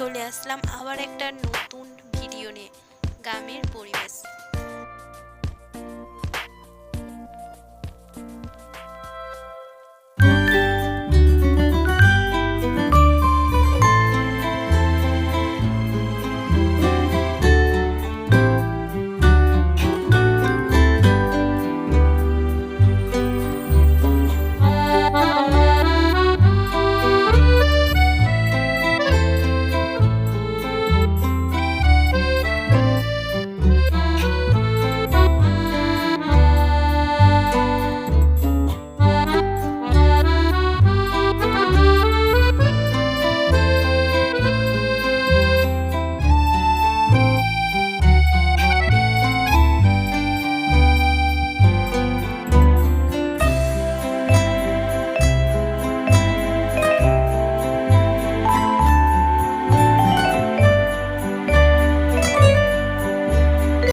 চলে আসলাম আবার একটা নতুন ভিডিও নিয়ে। গ্রামের পরিবেশ।